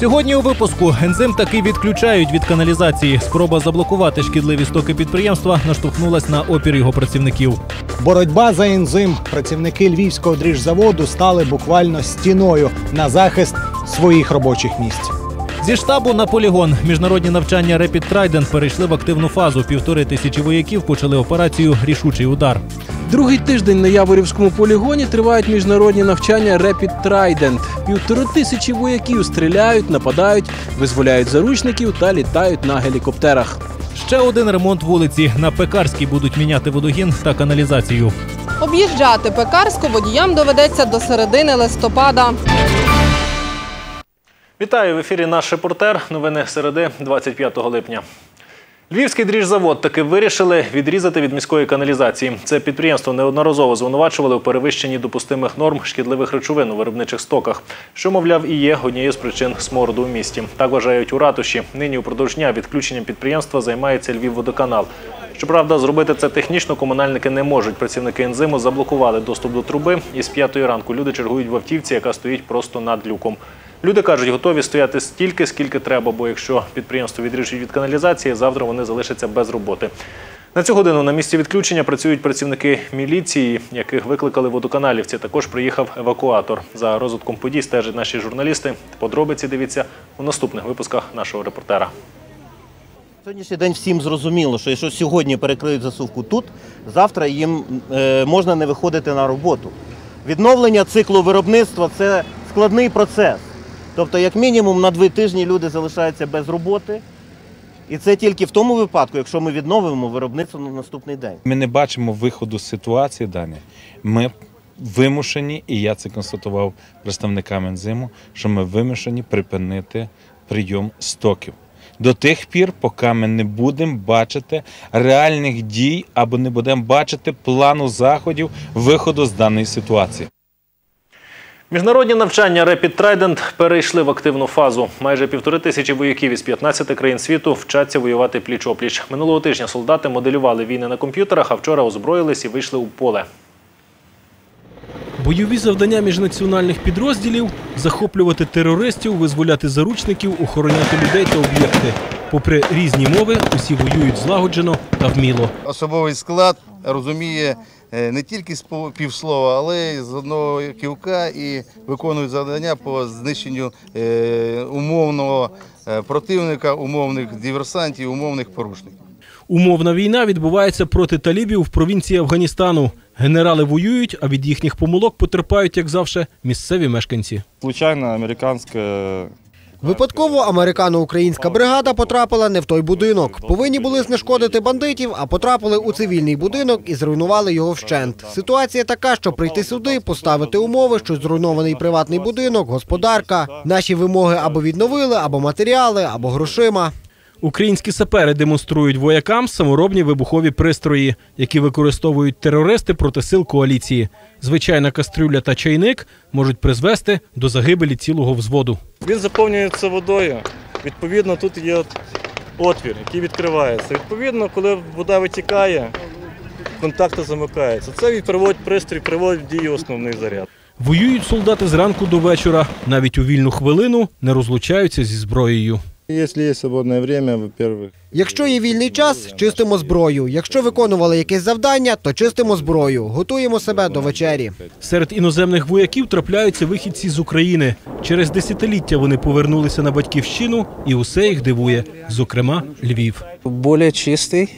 Сьогодні у випуску ензим таки відключають від каналізації. Спроба заблокувати шкідливі стоки підприємства наштовхнулась на опір його працівників. Боротьба за ензим. Працівники львівського дріжзаводу стали буквально стіною на захист своїх робочих місць. Зі штабу на полігон міжнародні навчання Rapid Trident перейшли в активну фазу. Півтори тисячі вояків почали операцію Рішучий удар. Другий тиждень на Яворівському полігоні тривають міжнародні навчання Rapid Trident. Півтори тисячі вояків стріляють, нападають, визволяють заручників та літають на гелікоптерах. Ще один ремонт вулиці. На пекарській будуть міняти водогін та каналізацію. Об'їжджати пекарську водіям доведеться до середини листопада. Вітаю в ефірі. Наш репортер. Новини середи 25 липня. Львівський дріжзавод таки вирішили відрізати від міської каналізації. Це підприємство неодноразово звинувачували у перевищенні допустимих норм шкідливих речовин у виробничих стоках, що, мовляв, і є однією з причин смороду у місті. Так вважають у ратуші. Нині упродовж дня відключенням підприємства займається Львівводоканал. Щоправда, зробити це технічно комунальники не можуть. Працівники ензиму заблокували доступ до труби. І з п'ятої ранку люди чергують в автівці, яка стоїть просто над люком. Люди кажуть, готові стояти стільки, скільки треба, бо якщо підприємство відріжуть від каналізації, завтра вони залишаться без роботи. На цю годину на місці відключення працюють працівники міліції, яких викликали водоканалівці. Також приїхав евакуатор. За розвитком подій стежать наші журналісти. Подробиці дивіться у наступних випусках нашого репортера. Сьогоднішній день всім зрозуміло, що якщо сьогодні перекриють засувку тут, завтра їм е, можна не виходити на роботу. Відновлення циклу виробництва це складний процес. Тобто, як мінімум, на два тижні люди залишаються без роботи. І це тільки в тому випадку, якщо ми відновимо виробництво на наступний день. Ми не бачимо виходу з ситуації дані. Ми вимушені, і я це констатував представникам ензиму, що ми вимушені припинити прийом стоків. До тих пір, поки ми не будемо бачити реальних дій або не будемо бачити плану заходів виходу з даної ситуації. Міжнародні навчання Rapid Trident перейшли в активну фазу. Майже півтори тисячі вояків із 15 країн світу вчаться воювати пліч-опліч. Минулого тижня солдати моделювали війни на комп'ютерах, а вчора озброїлись і вийшли у поле. Бойові завдання міжнаціональних підрозділів захоплювати терористів, визволяти заручників, охороняти людей та об'єкти. Попри різні мови, усі воюють злагоджено та вміло. особовий склад розуміє не тільки з півслова, але й з одного ківка і виконують завдання по знищенню е, умовного е, противника, умовних диверсантів, умовних порушників. Умовна війна відбувається проти талібів в провінції Афганістану. Генерали воюють, а від їхніх помилок потерпають, як завжди, місцеві мешканці. Случайно американская Випадково американо-українська бригада потрапила не в той будинок. Повинні були знешкодити бандитів, а потрапили у цивільний будинок і зруйнували його вщент. Ситуація така, що прийти сюди, поставити умови, що зруйнований приватний будинок, господарка. Наші вимоги або відновили, або матеріали, або грошима. Українські сапери демонструють воякам саморобні вибухові пристрої, які використовують терористи проти сил коаліції. Звичайна кастрюля та чайник можуть призвести до загибелі цілого взводу. Він заповнюється водою. Відповідно, тут є отвір, який відкривається. Відповідно, коли вода витікає, контакти замикаються. Це і приводить пристрій, приводить в дію основний заряд. Воюють солдати зранку до вечора. Навіть у вільну хвилину не розлучаються зі зброєю. Якщо є свободне час, во-первых, Якщо є вільний час, чистимо зброю. Якщо виконували якесь завдання, то чистимо зброю, готуємо себе до вечері. Серед іноземних вояків трапляються вихідці з України. Через десятиліття вони повернулися на батьківщину, і усе їх дивує, зокрема Львів. Більш чистый.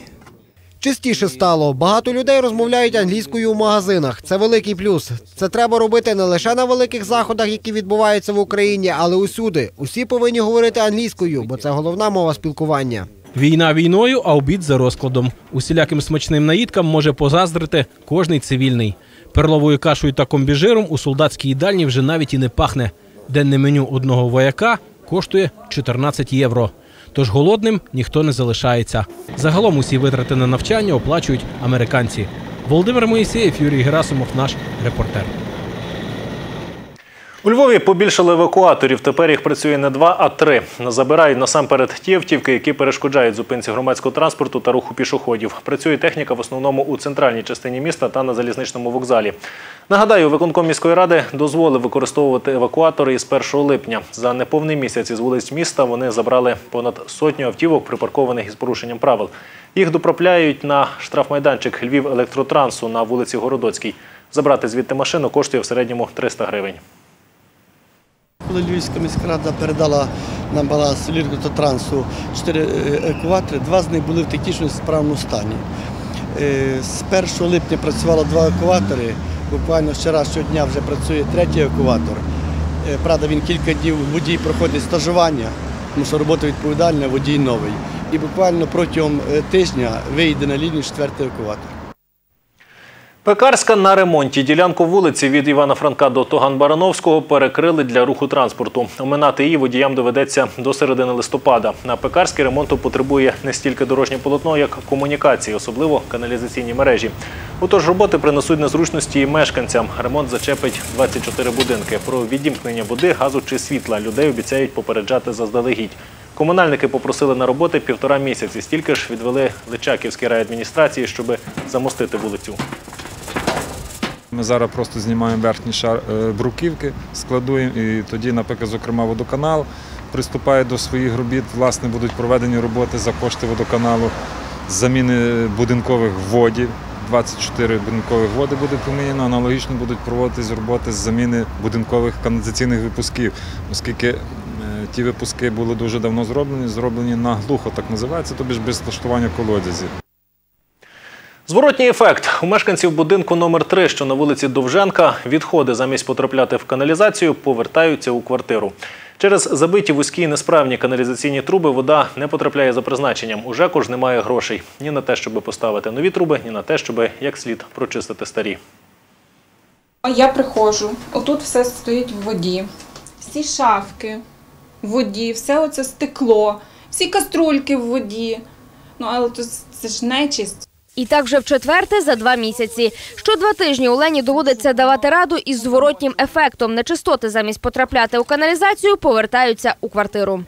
Частіше стало. Багато людей розмовляють англійською у магазинах. Це великий плюс. Це треба робити не лише на великих заходах, які відбуваються в Україні, але усюди. Усі повинні говорити англійською, бо це головна мова спілкування. Війна війною, а обід за розкладом. Усіляким смачним наїдкам може позаздрити кожний цивільний. Перловою кашею та комбіжиром у солдатській їдальні вже навіть і не пахне. Денне меню одного вояка коштує 14 євро. Тож голодним ніхто не залишається. Загалом усі витрати на навчання оплачують американці. Володимир Моїсеєв, Юрій Герасимов, наш репортер. У Львові побільшали евакуаторів. Тепер їх працює не два, а три. Забирають насамперед ті автівки, які перешкоджають зупинці громадського транспорту та руху пішоходів. Працює техніка в основному у центральній частині міста та на залізничному вокзалі. Нагадаю, виконком міської ради дозволив використовувати евакуатори із 1 липня. За неповний місяць із вулиць міста вони забрали понад сотню автівок, припаркованих із порушенням правил. Їх доправляють на штрафмайданчик Львів електротрансу на вулиці Городоцькій. Забрати звідти машину коштує в середньому 300 гривень. Коли Львівська міська рада передала на баланс Ліргототрансу чотири е, екуватори, два з них були в технічно справному стані. Е, З 1 липня працювало два екуватори, буквально вчора щодня вже працює третій екуватор. Е, Правда, він кілька днів водій проходить стажування, тому що робота відповідальна, водій новий. І буквально протягом тижня вийде на лінію четвертий екуватор. Пекарська на ремонті. Ділянку вулиці від Івана Франка до Тоган-Барановського перекрили для руху транспорту. Оминати її водіям доведеться до середини листопада. На Пекарській ремонту потребує не стільки дорожнє полотно, як комунікації, особливо каналізаційні мережі. Отож, роботи принесуть незручності і мешканцям. Ремонт зачепить 24 будинки. Про відімкнення води, газу чи світла людей обіцяють попереджати заздалегідь. Комунальники попросили на роботи півтора місяці. Стільки ж відвели Личаківській райадміністрації, щоб замостити вулицю. Ми зараз просто знімаємо верхній шар е, бруківки, складуємо і тоді, наприклад, зокрема, водоканал приступає до своїх робіт. Власне, будуть проведені роботи за кошти водоканалу з заміни будинкових водів. 24 будинкових води буде поміняно, аналогічно будуть проводитись роботи з заміни будинкових каналізаційних випусків, оскільки е, ті випуски були дуже давно зроблені, зроблені наглухо, так називається, тобі ж без влаштування колодязів. Зворотній ефект. У мешканців будинку номер 3 що на вулиці Довженка, відходи замість потрапляти в каналізацію, повертаються у квартиру. Через забиті вузькі і несправні каналізаційні труби вода не потрапляє за призначенням. У ЖЕКу ж немає грошей ні на те, щоб поставити нові труби, ні на те, щоб як слід прочистити старі. Я приходжу, отут все стоїть в воді, всі шафки в воді, все оце стекло, всі каструльки в воді. Ну, але це ж нечисть. І так вже в четверте за два місяці. Що два тижні Олені доводиться давати раду із зворотнім ефектом. Нечистоти замість потрапляти у каналізацію повертаються у квартиру.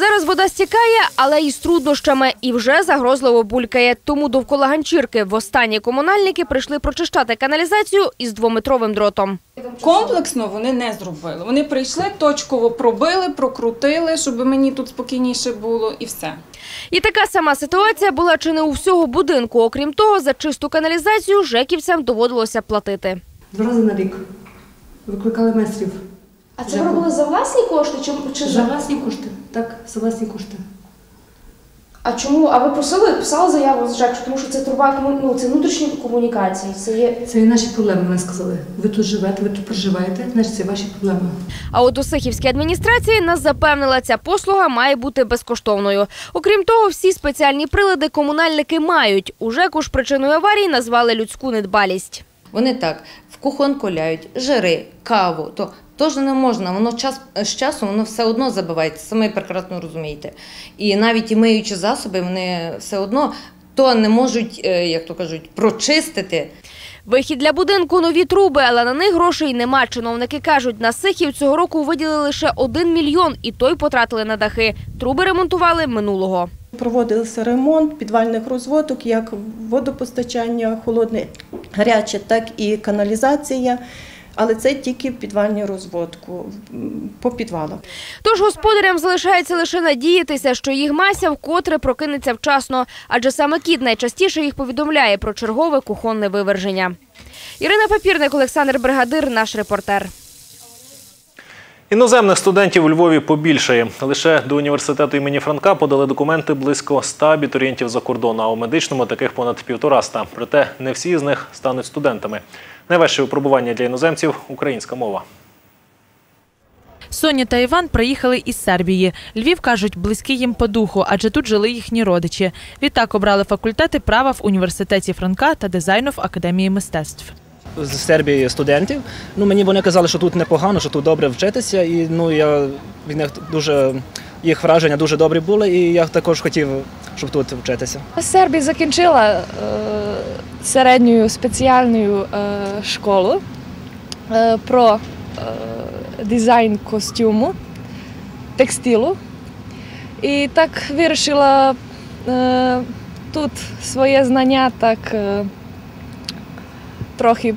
Зараз вода стікає, але із труднощами і вже загрозливо булькає. Тому довкола ганчірки востаннє комунальники прийшли прочищати каналізацію із двометровим дротом. Комплексно вони не зробили. Вони прийшли, точково пробили, прокрутили, щоб мені тут спокійніше було, і все. І така сама ситуація була чи не у всього будинку. Окрім того, за чисту каналізацію жеківцям доводилося платити. Два рази на рік викликали майстрів. А це ви робили за власні кошти чи, чи За власні кошти. Так, за власні кошти. А чому? А ви просили, писали заяву з ЖЕК, тому що це труба кому- ну, це внутрішні комунікації. Це є Це і наші проблеми, вони сказали. Ви тут живете, ви тут проживаєте, значить це ваші проблеми. А от у Сихівській адміністрації нас запевнила, ця послуга має бути безкоштовною. Окрім того, всі спеціальні прилади комунальники мають. У ЖЕКу ж причиною аварії назвали людську недбалість. Вони так в кухонку ляють, жири, каву. То теж не можна. Воно час з часом воно все одно забивається. Самі прекрасно розумієте. І навіть і миючі засоби, вони все одно то не можуть, е, як то кажуть, прочистити. Вихід для будинку нові труби, але на них грошей нема. Чиновники кажуть, на Сихів цього року виділили лише один мільйон, і той потратили на дахи. Труби ремонтували минулого. Проводився ремонт підвальних розводок, як водопостачання, холодне, гаряче, так і каналізація. Але це тільки підвальну розводку по підвалах. Тож господарям залишається лише надіятися, що їх мася вкотре прокинеться вчасно, адже саме кіт найчастіше їх повідомляє про чергове кухонне виверження. Ірина Папірник, Олександр Бригадир, наш репортер. Іноземних студентів у Львові побільшає. Лише до університету імені Франка подали документи близько 100 абітурієнтів за кордону, а у медичному таких понад півтораста. Проте не всі з них стануть студентами. Найважче випробування для іноземців українська мова. Соня та Іван приїхали із Сербії. Львів кажуть, близький їм по духу, адже тут жили їхні родичі. Відтак обрали факультети права в університеті Франка та дизайну в академії мистецтв. З Сербії студентів. Ну мені вони казали, що тут непогано, що тут добре вчитися, і ну я від дуже їх враження дуже добрі були, і я також хотів, щоб тут вчитися. В Сербії закінчила е, середню спеціальну е, школу е, про е, дизайн костюму, текстилу. І так вирішила е, тут своє знання так е, трохи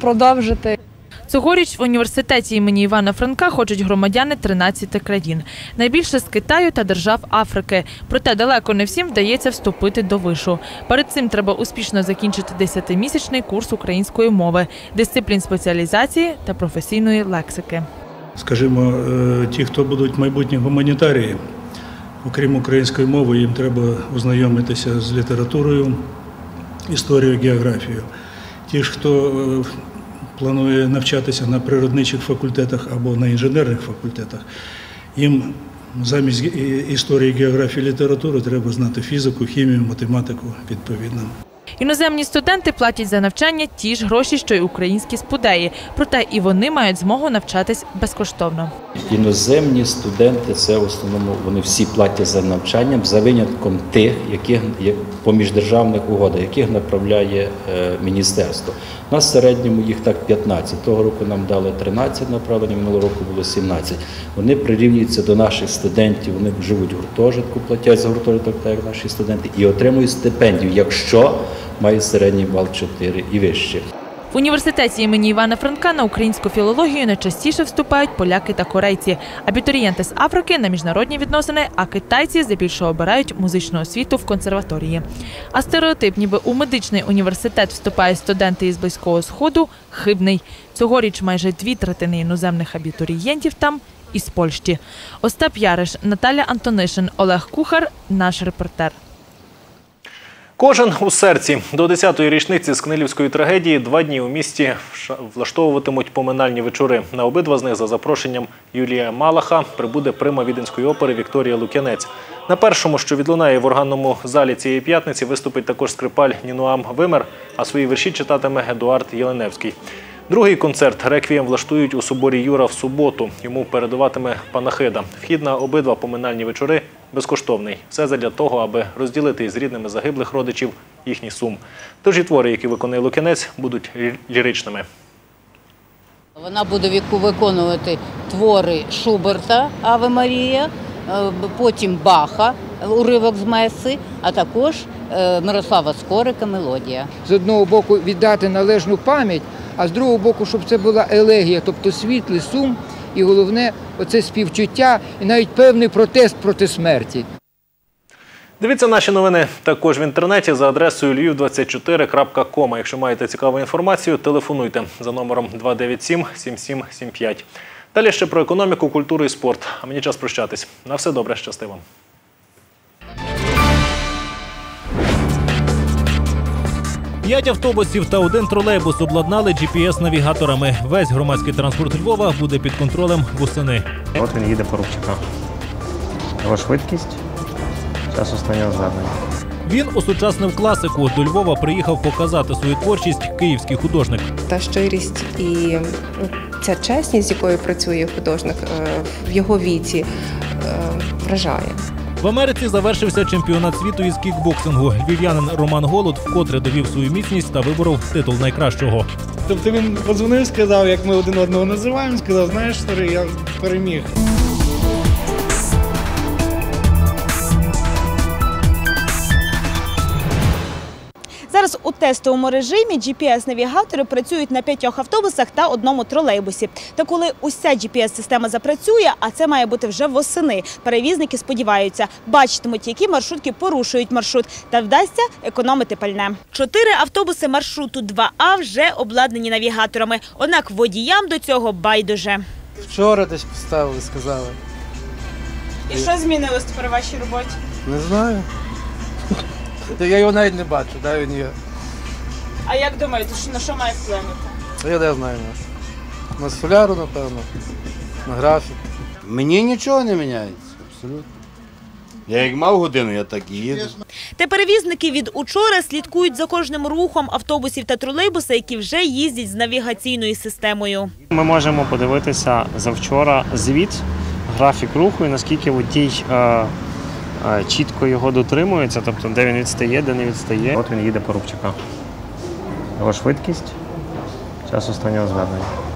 продовжити. Цьогоріч в університеті імені Івана Франка хочуть громадяни 13 країн. Найбільше з Китаю та держав Африки. Проте далеко не всім вдається вступити до вишу. Перед цим треба успішно закінчити 10-місячний курс української мови, дисциплін спеціалізації та професійної лексики. Скажімо, е, ті, хто будуть майбутні гуманітарії, окрім української мови, їм треба ознайомитися з літературою, історією, географією. Ті ж, хто е, планує навчатися на природничих факультетах або на інженерних факультетах, їм замість історії, географії, літератури треба знати фізику, хімію, математику відповідно. Іноземні студенти платять за навчання ті ж гроші, що й українські спудеї. Проте і вони мають змогу навчатись безкоштовно. Іноземні студенти це в основному вони всі платять за навчання за винятком тих, яких є по міждержавних угодах, яких направляє е, міністерство. У нас в середньому їх так 15. Того року нам дали 13 направлень, минулого року було 17. Вони прирівнюються до наших студентів, вони живуть в гуртожитку, платять за гуртожиток, так як наші студенти, і отримують стипендію, якщо мають середній бал 4 і вище. В університеті імені Івана Франка на українську філологію найчастіше вступають поляки та корейці, абітурієнти з Африки на міжнародні відносини, а китайці здебільшого обирають музичну освіту в консерваторії. А стереотип, ніби у медичний університет вступають студенти із близького сходу, хибний. Цьогоріч майже дві третини іноземних абітурієнтів там із Польщі. Остап Яриш, Наталя Антонишин, Олег Кухар, наш репортер. Кожен у серці до 10-ї річниці Скнилівської трагедії два дні у місті влаштовуватимуть поминальні вечори. На обидва з них за запрошенням Юлія Малаха прибуде прима віденської опери Вікторія Лук'янець. На першому, що відлунає в органному залі цієї п'ятниці, виступить також скрипаль Нінуам Вимер, а свої вірші читатиме Едуард Єленевський. Другий концерт реквієм влаштують у соборі Юра в суботу. Йому передаватиме панахида. Вхід на обидва поминальні вечори безкоштовний. Все задля того, аби розділити із рідними загиблих родичів їхній сум. Тож і твори, які виконує Лукінець, будуть ліричними. Вона буде віку- виконувати твори Шуберта Аве Марія, е, потім Баха, уривок з Меси, а також е, Мирослава Скорика Мелодія. з одного боку віддати належну пам'ять, а з другого боку, щоб це була елегія, тобто світлий сум, і головне, оце співчуття і навіть певний протест проти смерті. Дивіться наші новини також в інтернеті за адресою lviv24.com. Якщо маєте цікаву інформацію, телефонуйте за номером 297 7775. Далі ще про економіку, культуру і спорт. А мені час прощатись. На все добре, щасти вам. П'ять автобусів та один тролейбус обладнали GPS-навігаторами. Весь громадський транспорт Львова буде під контролем восени. От він їде по Рубчика. Його швидкість, час останнього звернення. Він осучаснив класику. До Львова приїхав показати свою творчість київський художник. та щирість і ну, ця чесність, з якою працює художник е, в його віці, е, вражає. В Америці завершився чемпіонат світу із кікбоксингу. Львів'янин Роман Голод вкотре довів свою міцність та виборов титул найкращого. Тобто він подзвонив, сказав, як ми один одного називаємо, сказав, знаєш, старий, я переміг. У тестовому режимі GPS-навігатори працюють на п'ятьох автобусах та одному тролейбусі. Та коли уся GPS-система запрацює, а це має бути вже восени, перевізники сподіваються, бачитимуть, які маршрутки порушують маршрут, та вдасться економити пальне. Чотири автобуси маршруту 2А вже обладнані навігаторами. Однак водіям до цього байдуже. Вчора десь поставили, сказали. І що змінилось тепер у вашій роботі? Не знаю. Я його навіть не бачу, де він є. А як думаєте, що на що має вплинути? Я де знаю наш. На соляру, напевно, на графік. Мені нічого не міняється, абсолютно. Я як мав годину, я так і їду. Та перевізники від учора слідкують за кожним рухом автобусів та тролейбуса, які вже їздять з навігаційною системою. Ми можемо подивитися завчора звіт, графік руху і наскільки водій е, е, чітко його дотримується, тобто де він відстає, де не відстає. От він їде по Рубчика. Його швидкість, час останнього звернення.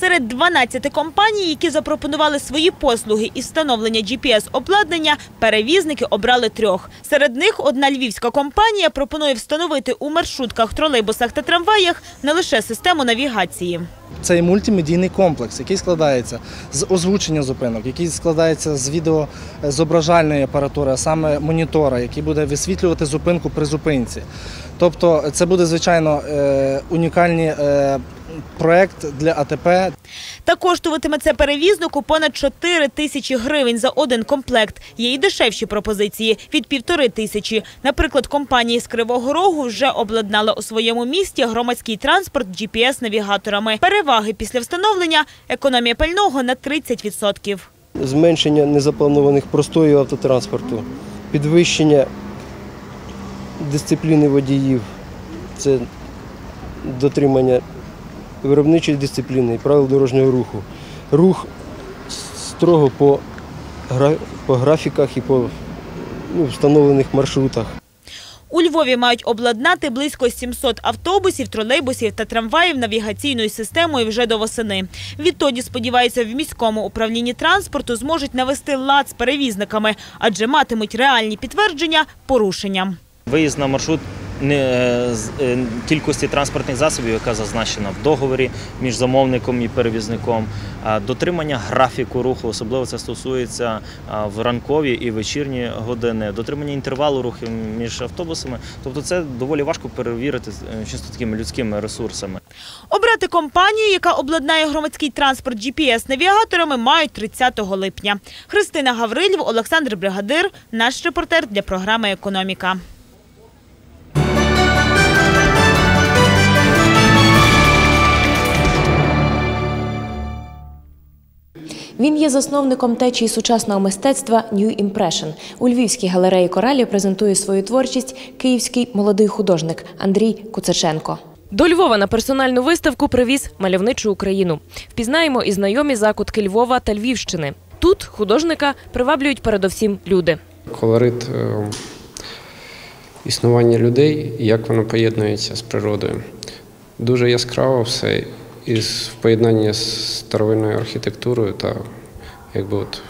Серед 12 компаній, які запропонували свої послуги із встановлення GPS-обладнання, перевізники обрали трьох. Серед них одна львівська компанія пропонує встановити у маршрутках, тролейбусах та трамваях не лише систему навігації. Це мультимедійний комплекс, який складається з озвучення зупинок, який складається з відеозображальної апаратури, а саме монітора, який буде висвітлювати зупинку при зупинці. Тобто це буде, звичайно, е, унікальний е, проект для АТП. Та коштуватиме це перевізнику понад 4 тисячі гривень за один комплект. Є і дешевші пропозиції – від півтори тисячі. Наприклад, компанії з Кривого Рогу вже обладнали у своєму місті громадський транспорт GPS-навігаторами. Переваги після встановлення – економія пального на 30%. зменшення незапланованих простою автотранспорту, підвищення дисципліни водіїв, це дотримання виробничої дисципліни і правил дорожнього руху. Рух строго по, гра- по графіках і по ну, встановлених маршрутах. У Львові мають обладнати близько 700 автобусів, тролейбусів та трамваїв навігаційною системою вже до восени. Відтоді, сподіваються, в міському управлінні транспорту зможуть навести лад з перевізниками, адже матимуть реальні підтвердження порушенням. Виїзд на маршрут кількості транспортних засобів, яка зазначена в договорі між замовником і перевізником, дотримання графіку руху, особливо це стосується в ранкові і вечірні години, дотримання інтервалу руху між автобусами. Тобто це доволі важко перевірити е, чисто такими людськими ресурсами. Обрати компанію, яка обладнає громадський транспорт GPS-навігаторами, мають 30 липня. Христина Гаврилів, Олександр Бригадир, наш репортер для програми «Економіка». Він є засновником течії сучасного мистецтва New Impression. У Львівській галереї коралі презентує свою творчість київський молодий художник Андрій Куцаченко. До Львова на персональну виставку привіз мальовничу Україну. Впізнаємо і знайомі закутки Львова та Львівщини. Тут художника приваблюють передовсім люди. колорит е, існування людей, і як воно поєднується з природою. Дуже яскраво все із в поєднанні з старовинною архітектурою та якби от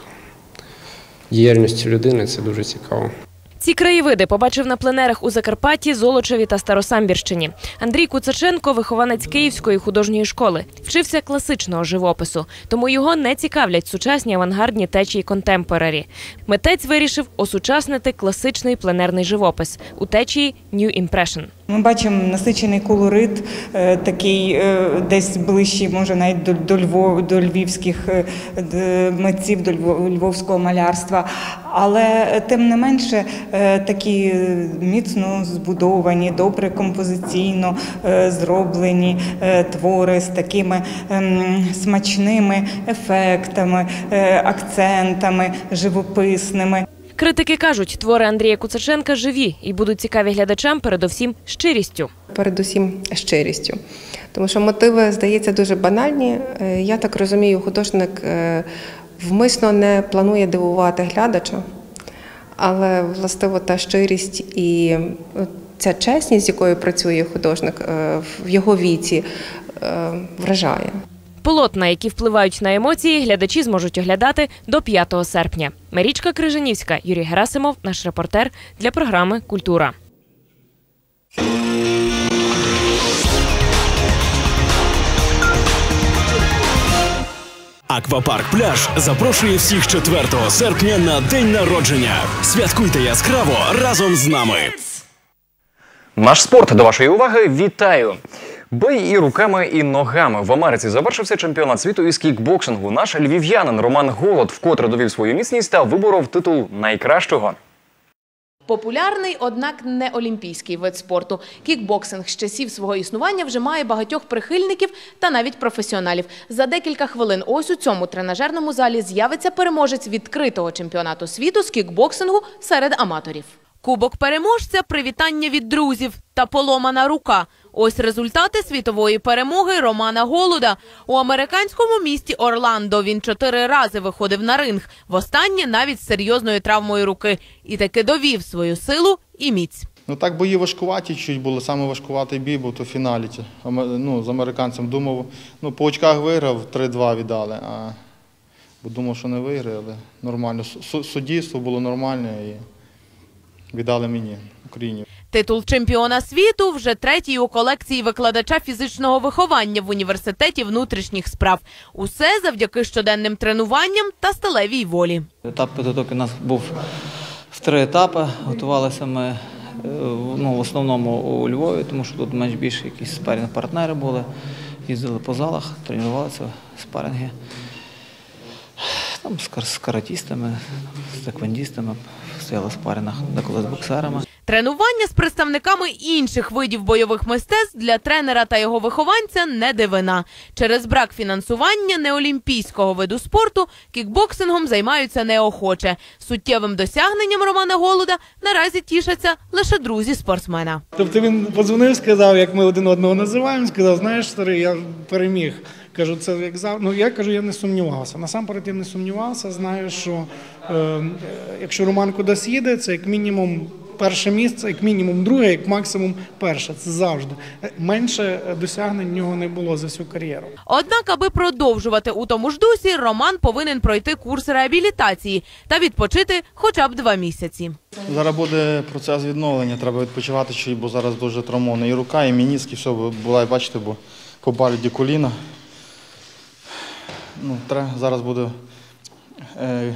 діяльністю людини це дуже цікаво. Ці краєвиди побачив на пленерах у Закарпатті, Золочеві та Старосамбірщині. Андрій Куцаченко – вихованець Київської художньої школи. Вчився класичного живопису, тому його не цікавлять сучасні авангардні течії контемпорарі. Митець вирішив осучаснити класичний пленерний живопис у течії New Impression. Ми бачимо насичений колорит, е, такий е, десь ближчий, може навіть до, до Львов, до львівських е, митців, до льво- львовського малярства. Але тим не менше такі міцно збудовані, добре композиційно зроблені твори з такими ем, смачними ефектами, акцентами живописними. Критики кажуть, твори Андрія Куцаченка живі і будуть цікаві глядачам передовсім щирістю. передусім щирістю. Тому що мотиви, здається, дуже банальні. Е, Я так розумію, художник е, вмисно не планує дивувати глядача, але властиво та щирість і е, ця чесність, з якою працює художник в його віці, вражає. Полотна, які впливають на емоції, глядачі зможуть оглядати до 5 серпня. Марічка Крижанівська, Юрій Герасимов, наш репортер для програми Культура. Аквапарк Пляж запрошує всіх 4 серпня на день народження. Святкуйте яскраво разом з нами. Наш спорт до вашої уваги. Вітаю! Бой і руками, і ногами в Америці завершився чемпіонат світу із кікбоксингу. Наш львів'янин Роман Голод вкотре довів свою міцність та виборов титул найкращого. Популярний, однак не олімпійський вид спорту. Кікбоксинг з часів свого існування вже має багатьох прихильників та навіть професіоналів. За декілька хвилин ось у цьому тренажерному залі з'явиться переможець відкритого чемпіонату світу з кікбоксингу серед аматорів. Кубок переможця, привітання від друзів та поломана рука. Ось результати світової перемоги Романа Голуда. У американському місті Орландо він чотири рази виходив на ринг, востаннє навіть з серйозною травмою руки. І таки довів свою силу і міць. Ну так бої важкуваті чуть були, саме важкуватий бій був то в фіналі. Ну, з американцем думав, ну по очках виграв, 3-2 віддали. А, бо думав, що не виграє, але нормально. Су- Суддівство було нормальне і віддали мені, Україні. Титул чемпіона світу вже третій у колекції викладача фізичного виховання в університеті внутрішніх справ. Усе завдяки щоденним тренуванням та сталевій волі. Етап підготовки у нас був в три етапи. Готувалися ми е, в- ну, в основному у Львові, тому що тут менш більше якісь спарінг партнери були. Їздили по залах, тренувалися, спаринги. Там з кар- каратістами, з секвендістами, стояли в спаринах, деколи з боксерами. Тренування з представниками інших видів бойових мистецтв для тренера та його вихованця не дивина. Через брак фінансування неолімпійського виду спорту кікбоксингом займаються неохоче. Суттєвим досягненням Романа Голуда наразі тішаться лише друзі спортсмена. Тобто він подзвонив, сказав, як ми один одного називаємо, сказав, знаєш, старий, я переміг. Кажу, це як завжди. Ну я кажу, я не сумнівався. Насамперед я не сумнівався. Знаю, що е, якщо Роман кудись їде, це як мінімум перше місце, як мінімум друге, як максимум перше. Це завжди. Менше досягнень в нього не було за всю кар'єру. Однак, аби продовжувати у тому ж дусі, Роман повинен пройти курс реабілітації та відпочити хоча б два місяці. Зараз буде процес відновлення, треба відпочивати, бо зараз дуже травмована і рука, і мініск, і все була, бачите, бо по коліна. Ну, треба, зараз буде е,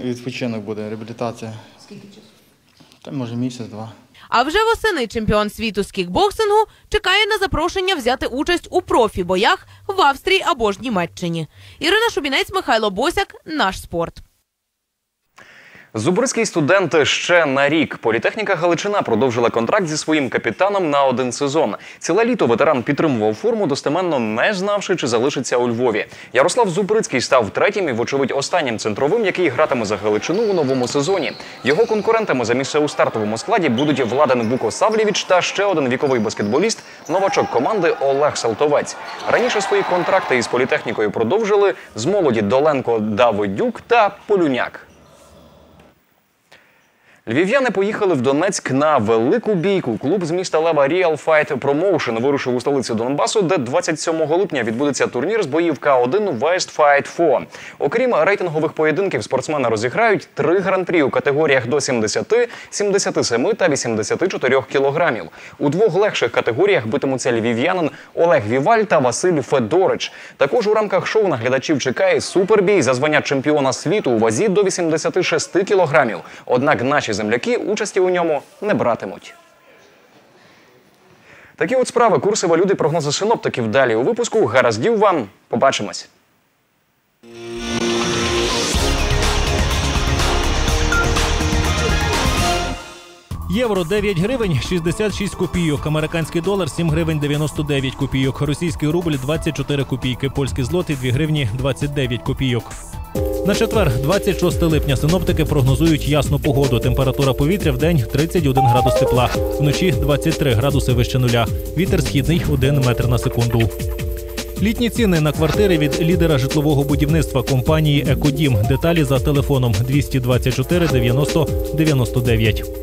відпочинок буде, реабілітація. Скільки часу? Та може місяць-два. А вже восени чемпіон світу з кікбоксингу чекає на запрошення взяти участь у профі-боях в Австрії або ж Німеччині. Ірина Шубінець, Михайло Босяк, наш спорт. Зубрицький студент ще на рік. Політехніка Галичина продовжила контракт зі своїм капітаном на один сезон. Ціле літо ветеран підтримував форму, достеменно не знавши, чи залишиться у Львові. Ярослав Зубрицький став третім і, вочевидь, останнім центровим, який гратиме за Галичину у новому сезоні. Його конкурентами за місце у стартовому складі будуть Владен Буко-Савлєвіч та ще один віковий баскетболіст, новачок команди Олег Салтовець. Раніше свої контракти із політехнікою продовжили з молоді Доленко Давидюк та Полюняк. Львів'яни поїхали в Донецьк на велику бійку. Клуб з міста Лева Real Fight Promotion вирушив у столицю Донбасу, де 27 липня відбудеться турнір з боїв К1 West Fight 4. Окрім рейтингових поєдинків, спортсмени розіграють три гран-прі у категоріях до 70, 77 та 84 кілограмів. У двох легших категоріях битимуться львів'янин Олег Віваль та Василь Федорич. Також у рамках шоу наглядачів чекає супербій за звання чемпіона світу у вазі до 86 кілограмів. Однак наші земляки участі у ньому не братимуть. Такі от справи, курси валюти, прогнози синоптиків. Далі у випуску. Гараздів вам. Побачимось. Євро 9 гривень 66 копійок. Американський долар 7 гривень 99 копійок. Російський рубль 24 копійки. Польський злотий 2 гривні 29 копійок. На четвер, 26 липня, синоптики прогнозують ясну погоду. Температура повітря в день 31 градус тепла, вночі 23 градуси вище нуля. Вітер східний 1 метр на секунду. Літні ціни на квартири від лідера житлового будівництва компанії Екодім. Деталі за телефоном 224 90 99.